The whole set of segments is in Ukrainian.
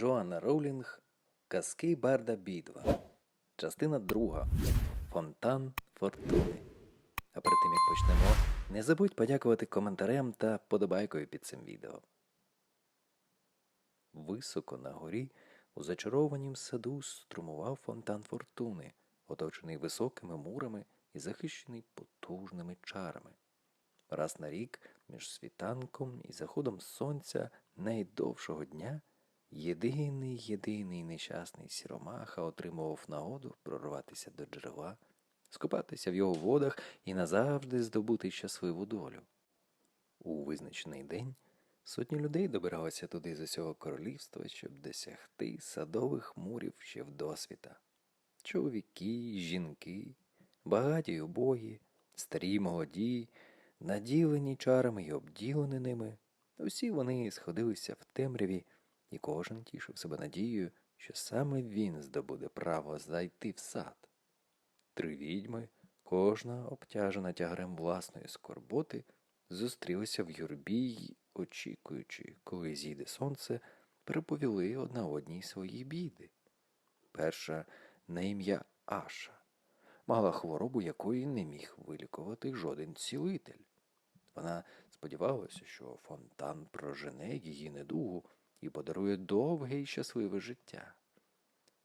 Джоанна Роулінг Казки Барда Бідва. Частина друга. Фонтан Фортуни. А перед тим як почнемо, не забудь подякувати коментарем та подобайкою під цим відео. Високо на горі у зачарованім саду струмував фонтан фортуни, оточений високими мурами і захищений потужними чарами. Раз на рік між світанком і заходом сонця найдовшого дня єдиний єдиний нещасний сіромаха отримував нагоду прорватися до джерела, скупатися в його водах і назавжди здобути щасливу долю. У визначений день сотні людей добиралися туди з усього королівства, щоб досягти садових мурів ще вдосвіта. Чоловіки, жінки, багаті й убогі, старі молоді, наділені чарами й обділені ними, усі вони сходилися в темряві, і кожен тішив себе надією, що саме він здобуде право зайти в сад. Три відьми, кожна обтяжена тягарем власної скорботи, зустрілися в юрбі й, очікуючи, коли зійде сонце, переповіли одна одній свої біди. Перша на ім'я Аша, мала хворобу, якої не міг вилікувати жоден цілитель. Вона сподівалася, що фонтан прожене її недугу і подарує довге й щасливе життя.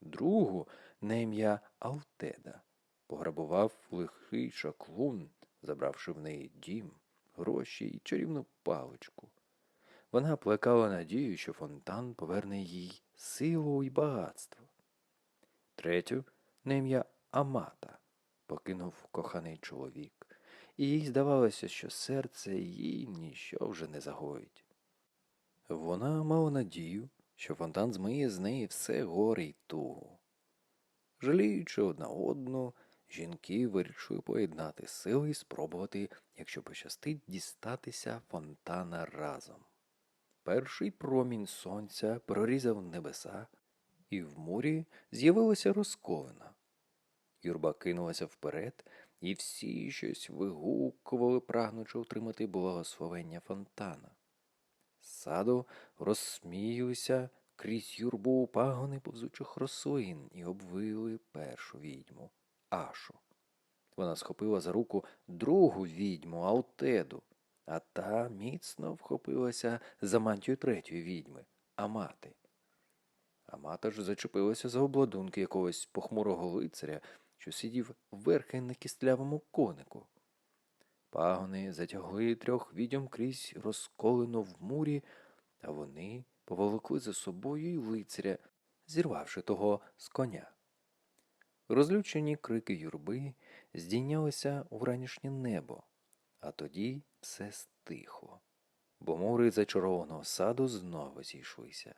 Другу на ім'я Алтеда пограбував лихий шаклун, забравши в неї дім, гроші й чарівну паличку. Вона плекала надію, що фонтан поверне їй силу й багатство. Третю на ім'я Амата покинув коханий чоловік, і їй здавалося, що серце їй ніщо вже не загоїть. Вона мала надію, що фонтан змиє з неї все горе й тугу. Жаліючи одна одну, жінки вирішили поєднати сили і спробувати, якщо пощастить, дістатися фонтана разом. Перший промінь сонця прорізав небеса, і в мурі з'явилася розковина. Юрба кинулася вперед, і всі щось вигукували, прагнучи отримати благословення фонтана. Саду розсміюся крізь юрбу пагони повзучих рослин і обвили першу відьму Ашу. Вона схопила за руку другу відьму Алтеду, а та міцно вхопилася за мантію третьої відьми Амати. Амата ж зачепилася за обладунки якогось похмурого лицаря, що сидів верхи на кістлявому конику. Пагони затягли трьох відьом крізь розколено в мурі, а вони поволокли за собою й лицаря, зірвавши того з коня. Розлючені крики юрби здійнялися у ранішнє небо, а тоді все стихло, бо мури зачарованого саду знову зійшлися.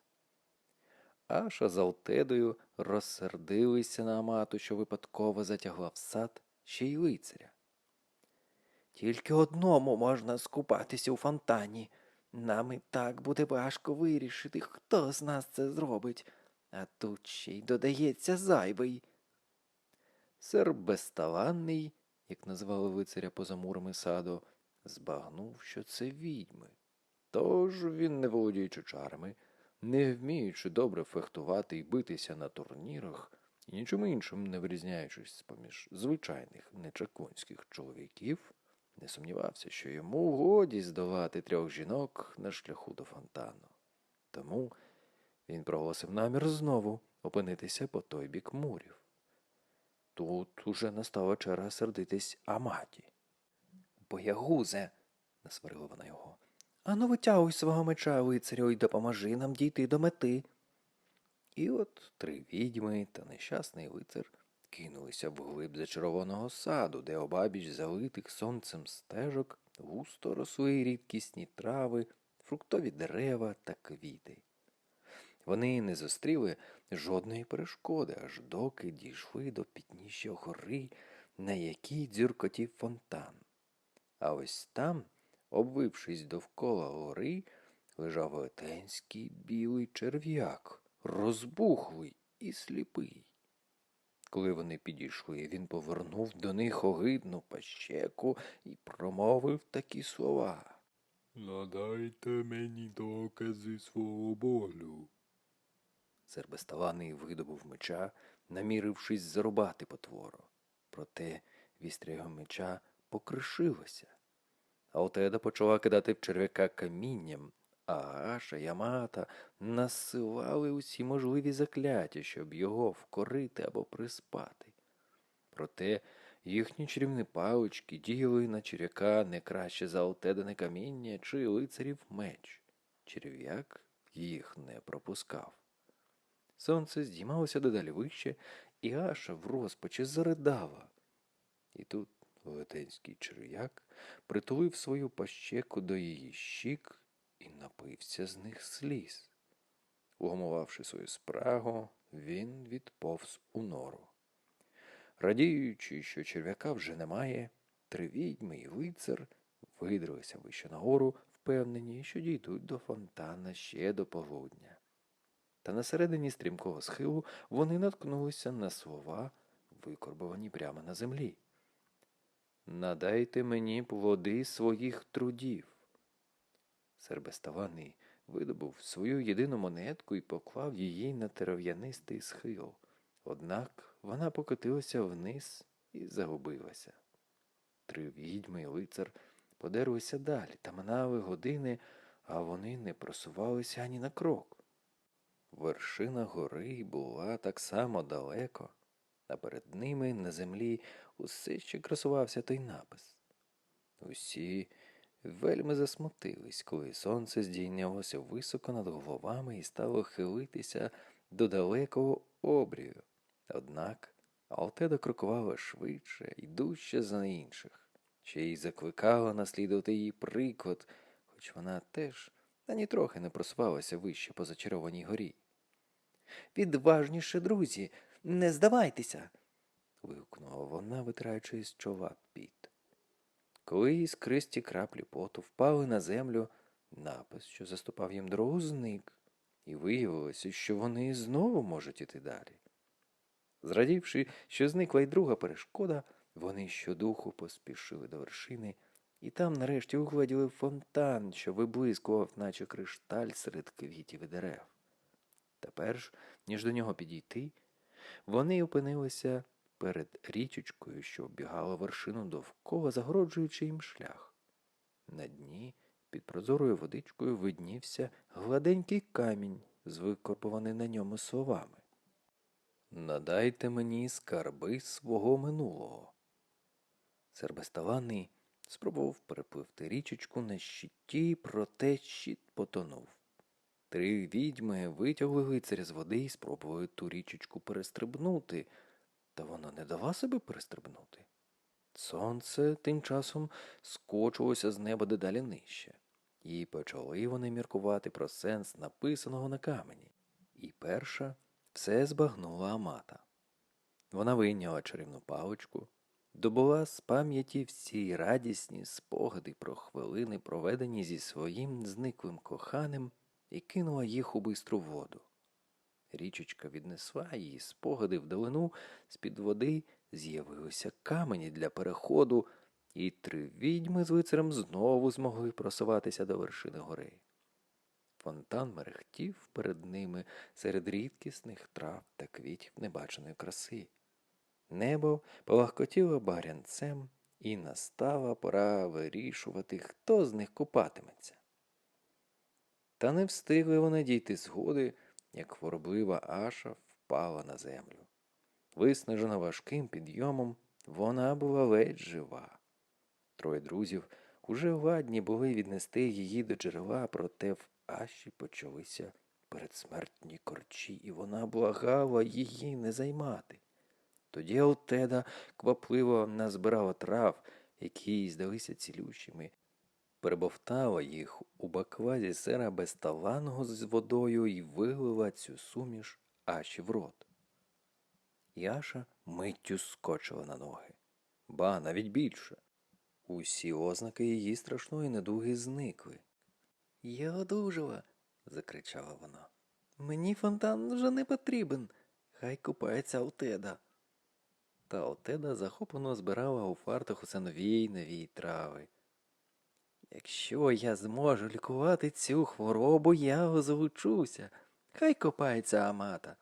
Аша з Алтедою розсердилися на Амату, що випадково затягла в сад ще й лицаря. Тільки одному можна скупатися у фонтані. Нам і так буде важко вирішити, хто з нас це зробить, а тут ще й додається зайвий. Сер безталанний, як назвали лицаря поза мурами саду, збагнув, що це відьми. Тож він, не володіючи чарами, не вміючи добре фехтувати і битися на турнірах, і нічим іншим не вирізняючись з поміж звичайних нечакунських чоловіків, не сумнівався, що йому годі здолати трьох жінок на шляху до фонтану. Тому він проголосив намір знову опинитися по той бік мурів. Тут уже настала черга сердитись Аматі. Боягузе, насварила вона його. Ану витягуй свого меча, лицарю, і допоможи нам дійти до мети. І от три відьми та нещасний лицар кинулися вглиб зачарованого саду, де обабіч залитих сонцем стежок густо росли рідкісні трави, фруктові дерева та квіти. Вони не зустріли жодної перешкоди, аж доки дійшли до підніжжя гори, на якій дзюркотів фонтан. А ось там, обвившись довкола гори, лежав велетенський білий черв'як, розбухлий і сліпий. Коли вони підійшли, він повернув до них огидну пащеку і промовив такі слова. Надайте мені докази свого болю. Сербесталаний видобув меча, намірившись зарубати потвору. Проте вістря його меча покришилося. Алтеда почала кидати в черв'яка камінням, Аша і Амата насилали усі можливі закляття, щоб його вкорити або приспати. Проте їхні чарівні палички діяли на черв'яка не краще за Алтедане каміння чи лицарів меч. Черв'як їх не пропускав. Сонце здіймалося дедалі вище, і Аша в розпачі заридала. І тут велетенський черв'як притулив свою пащеку до її щік і напився з них сліз. Угамувавши свою спрагу, він відповз у нору. Радіючи, що черв'яка вже немає, три відьми і лицар видралися вище на гору, впевнені, що дійдуть до фонтана ще до полудня. Та на середині стрімкого схилу вони наткнулися на слова, викорбовані прямо на землі. Надайте мені плоди своїх трудів. Сербеставаний видобув свою єдину монетку і поклав її на дерев'янистий схил. Однак вона покотилася вниз і загубилася. Три відьми і лицар подерлися далі та минали години, а вони не просувалися ані на крок. Вершина гори була так само далеко, а перед ними на землі усе ще красувався той напис. Усі вельми засмутились, коли сонце здійнялося високо над головами і стало хилитися до далекого обрію. Однак Алтеда крокувала швидше і дужче за інших, ще й закликала наслідувати її приклад, хоч вона теж ані трохи не просувалася вище по зачарованій горі. Відважніше, друзі, не здавайтеся. вигукнула вона, витираючи з чола піт. Коли іскристі краплі поту впали на землю, напис, що заступав їм дорогу, зник, і виявилося, що вони знову можуть іти далі. Зрадівши, що зникла й друга перешкода, вони щодуху поспішили до вершини, і там нарешті угледіли фонтан, що виблискував, наче кришталь серед квітів і дерев. Та перш, ніж до нього підійти, вони опинилися перед річечкою, що оббігала вершину довкола, загороджуючи їм шлях. На дні під прозорою водичкою виднівся гладенький камінь з викорпований на ньому словами. Надайте мені скарби свого минулого. Сербесталаний спробував перепливти річечку на щиті, проте щит потонув. Три відьми витягли лицаря з води і спробували ту річечку перестрибнути, та вона не дала себе перестрибнути. Сонце тим часом скочилося з неба дедалі нижче, і почали вони міркувати про сенс написаного на камені. І перша все збагнула Амата. Вона вийняла чарівну паличку, добула з пам'яті всі радісні спогади про хвилини, проведені зі своїм зниклим коханим, і кинула їх у бистру воду. Річечка віднесла її спогади вдалину, з-під води з'явилися камені для переходу, і три відьми з лицарем знову змогли просуватися до вершини гори. Фонтан мерехтів перед ними серед рідкісних трав та квітів небаченої краси. Небо полагкотіло барянцем, і настала пора вирішувати, хто з них купатиметься. Та не встигли вони дійти згоди, як хвороблива Аша впала на землю. Виснажена важким підйомом, вона була ледь жива. Троє друзів уже ладні були віднести її до джерела, проте в Аші почалися передсмертні корчі, і вона благала її не займати. Тоді Алтеда квапливо назбирала трав, які їй здалися цілющими, перебовтала їх у баклазі сера безталанного з водою і вилила цю суміш Аші в рот. Яша миттю скочила на ноги. Ба, навіть більше. Усі ознаки її страшної недуги зникли. Я одужала, закричала вона. Мені фонтан вже не потрібен. Хай купається Алтеда. Та Алтеда захоплено збирала у фартах усе нові й нові трави. Якщо я зможу лікувати цю хворобу, я озвучуся, Хай копається Амата.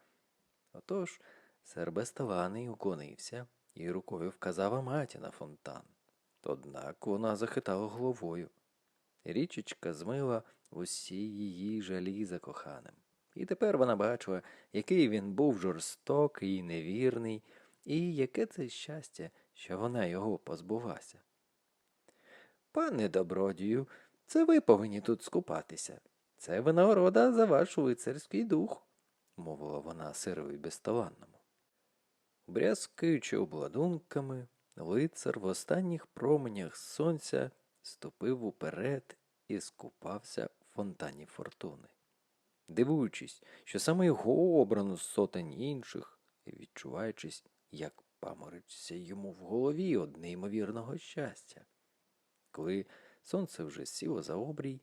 Отож сер Бесталаний уклонився і рукою вказав Аматі на фонтан. Однак вона захитала головою. Річечка змила усі її жалі за коханим. І тепер вона бачила, який він був жорстокий і невірний, і яке це щастя, що вона його позбулася. Пане добродію, це ви повинні тут скупатися. Це винагорода за ваш лицарський дух, мовила вона сирові безталанному. Брязкаючи обладунками, лицар в останніх променях сонця ступив уперед і скупався в фонтані фортуни. Дивуючись, що саме його обрано з сотень інших, і відчуваючись, як памориться йому в голові од неймовірного щастя. Коли сонце вже сіло за обрій,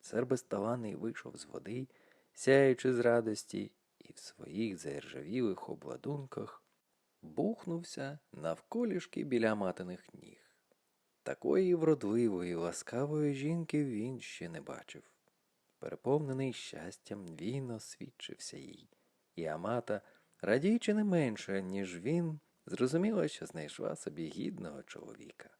сер безталаний вийшов з води, сяючи з радості, і в своїх заіржавілих обладунках бухнувся навколішки біля матиних ніг. Такої вродливої, ласкавої жінки він ще не бачив. Переповнений щастям, він освідчився їй, і Амата, радіючи не менше, ніж він, зрозуміла, що знайшла собі гідного чоловіка.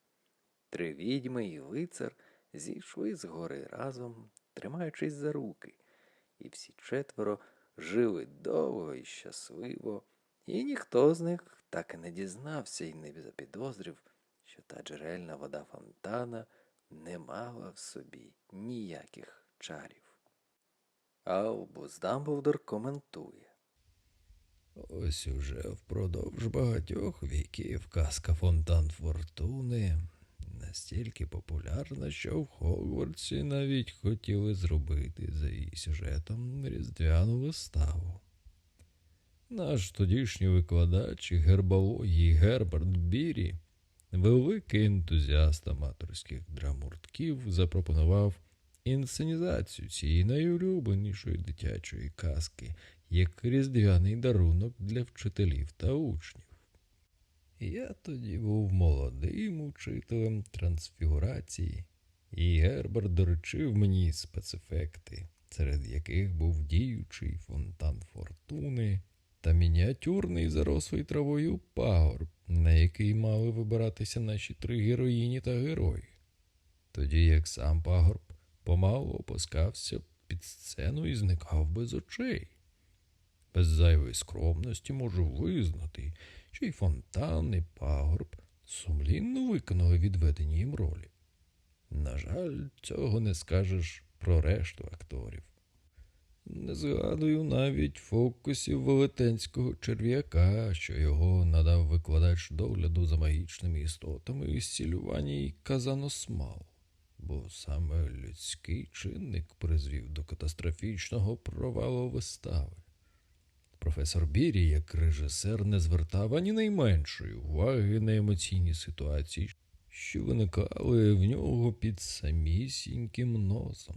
Три відьми і лицар зійшли з гори разом, тримаючись за руки, і всі четверо жили довго і щасливо, і ніхто з них так і не дізнався і не запідозрив, що та джерельна вода фонтана не мала в собі ніяких чарів. Албус Дамблдор коментує. Ось уже впродовж багатьох віків казка Фонтан Фортуни настільки популярна, що в Хогвартсі навіть хотіли зробити за її сюжетом різдвяну виставу. Наш тодішній викладач гербології Герберт Бірі, великий ентузіаст аматорських драмуртків, запропонував інсценізацію цієї найулюбленішої дитячої казки як різдвяний дарунок для вчителів та учнів. Я тоді був молодим учителем трансфігурації, і Герберт доручив мені спецефекти, серед яких був діючий фонтан фортуни та мініатюрний зарослий травою пагорб, на який мали вибиратися наші три героїні та герої. Тоді як сам пагорб помалу опускався під сцену і зникав без очей. Без зайвої скромності можу визнати, що й фонтан, і пагорб сумлінно виконали відведені їм ролі. На жаль, цього не скажеш про решту акторів. Не згадую навіть фокусів велетенського черв'яка, що його надав викладач догляду за магічними істотами і зцілювання й казаносмал, бо саме людський чинник призвів до катастрофічного провалу вистави. Професор Бірі, як режисер, не звертав ані найменшої уваги на емоційні ситуації, що виникали в нього під самісіньким носом.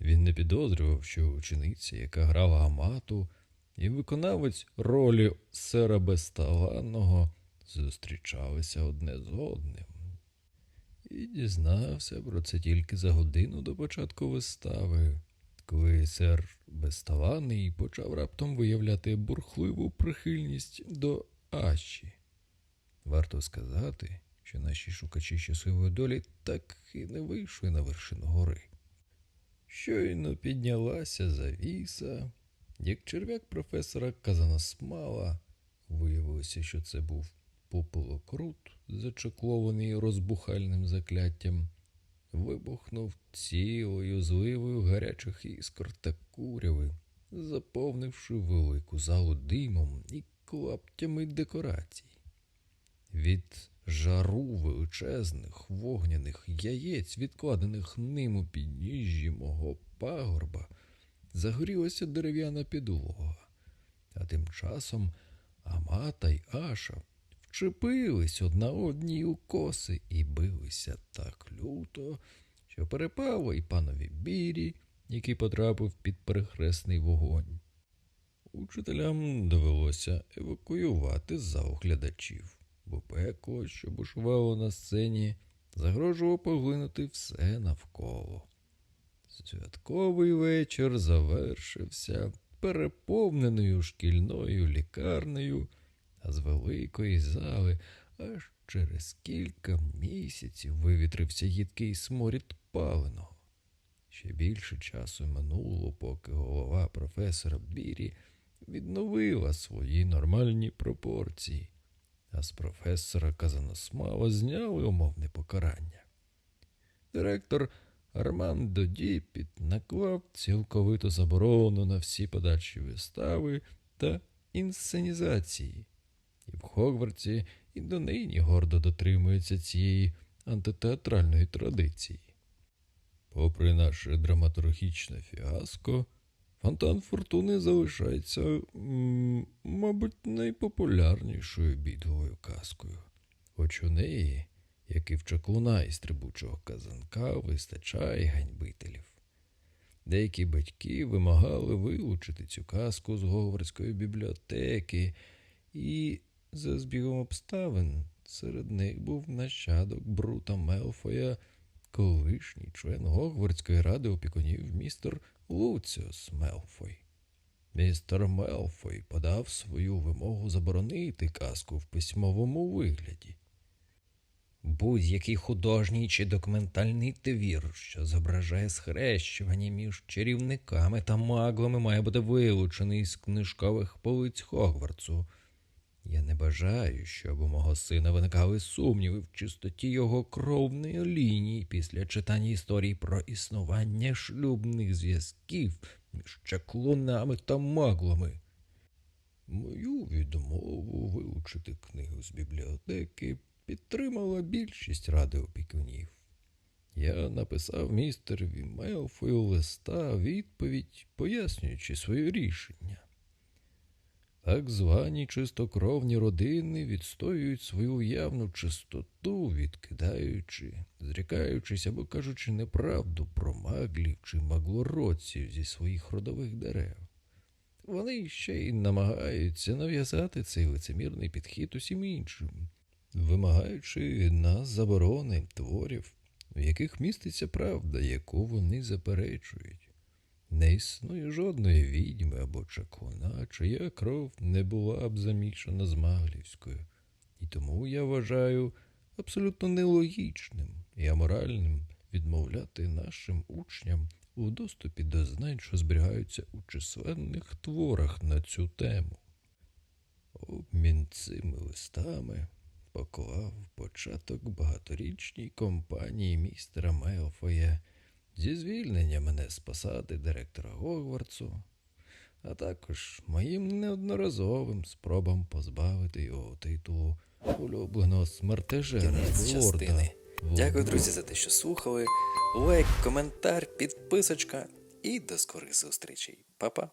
Він не підозрював, що учениця, яка грала Амату, і виконавець ролі сера безталанного зустрічалися одне з одним. І дізнався про це тільки за годину до початку вистави, коли сер безталанний почав раптом виявляти бурхливу прихильність до Аші. Варто сказати, що наші шукачі щасливої долі так і не вийшли на вершину гори. Щойно піднялася завіса, як черв'як професора Казаносмала, виявилося, що це був пополокрут, зачеклований розбухальним закляттям, вибухнув цілою зливою гарячих іскор та куряви, заповнивши велику залу димом і клаптями декорацій. Від жару величезних вогняних яєць, відкладених ним у підніжжі мого пагорба, загорілася дерев'яна підлога, а тим часом Амата й Аша вчепились одна одній у коси і билися так люто, що перепало й панові бірі, який потрапив під перехресний вогонь. Учителям довелося евакуювати зал глядачів, бо пекло, що бушувало на сцені, загрожувало поглинути все навколо. Святковий вечір завершився переповненою шкільною лікарнею, з великої зали аж через кілька місяців вивітрився їдкий сморід паленого. Ще більше часу минуло, поки голова професора Бірі відновила свої нормальні пропорції, а з професора Казаносмала зняли умовне покарання. Директор Армандо Діпіт наклав цілковиту заборону на всі подальші вистави та інсценізації. І в Хогвартсі і донині гордо дотримується цієї антитеатральної традиції. Попри наше драматургічне фіаско, Фонтан Фортуни залишається, мабуть, найпопулярнішою бідовою казкою. Хоч у неї, як і в чаклуна і стрибучого казанка, вистачає ганьбителів. Деякі батьки вимагали вилучити цю казку з Говардської бібліотеки, і за збігом обставин серед них був нащадок Брута Мелфоя, колишній член Гогвардської ради опікунів містер Луціус Мелфой. Містер Мелфой подав свою вимогу заборонити казку в письмовому вигляді. Будь-який художній чи документальний твір, що зображає схрещування між чарівниками та маглами, має бути вилучений з книжкових полиць Хогвартсу. Я не бажаю, щоб у мого сина виникали сумніви в чистоті його кровної лінії після читання історій про існування шлюбних зв'язків між чаклунами та маглами. Мою відмову вилучити книгу з бібліотеки підтримала більшість ради опікунів. Я написав містерові Мелфою листа відповідь, пояснюючи своє рішення. Так звані чистокровні родини відстоюють свою уявну чистоту, відкидаючи, зрікаючись або кажучи неправду про маглів чи маглородців зі своїх родових дерев. Вони ще й намагаються нав'язати цей лицемірний підхід усім іншим, вимагаючи нас заборони творів, в яких міститься правда, яку вони заперечують. Не існує жодної відьми або чаклуна, чия кров не була б замішана з маглівською. І тому я вважаю абсолютно нелогічним і аморальним відмовляти нашим учням у доступі до знань, що зберігаються у численних творах на цю тему. Обмін цими листами поклав початок багаторічній компанії містера Мелфоя зі звільнення мене з посади директора Гогвардсу, а також моїм неодноразовим спробам позбавити його титулу улюбленого смертежера лорда. частини. Дякую, друзі, за те, що слухали. Лайк, коментар, підписочка і до скорих зустрічей. Па-па.